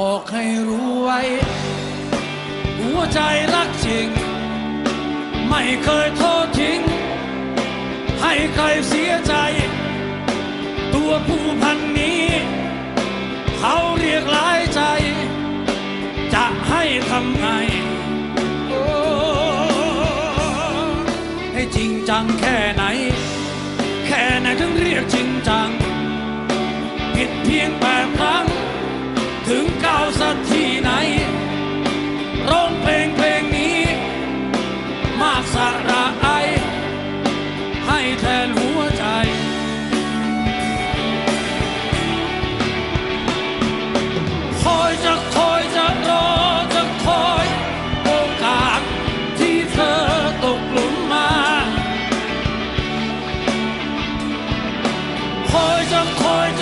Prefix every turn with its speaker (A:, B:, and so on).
A: บอกให้รู้ไว้ หัวใจรักจริง ไม่เคยโทอดทิ้ง ให้ใครเสียใจ ตัวผู้พันนี้ เขาเรียกหลายใจ จะให้ทำไงโอ้ให้จริงจังแค่ไหน แค่ไหนถึงเรียกจริงจัง ผิดเพียงแปดครั้ง ถึงเก่าสักที่ไหน ร้องเพลงเพลงนี้ มากสาระไอ ให้แทนหัวใจ คอยจะคอยจะรอจะคอยโอกาสที่เธอตกหลุมมา คอยจะคอยจะ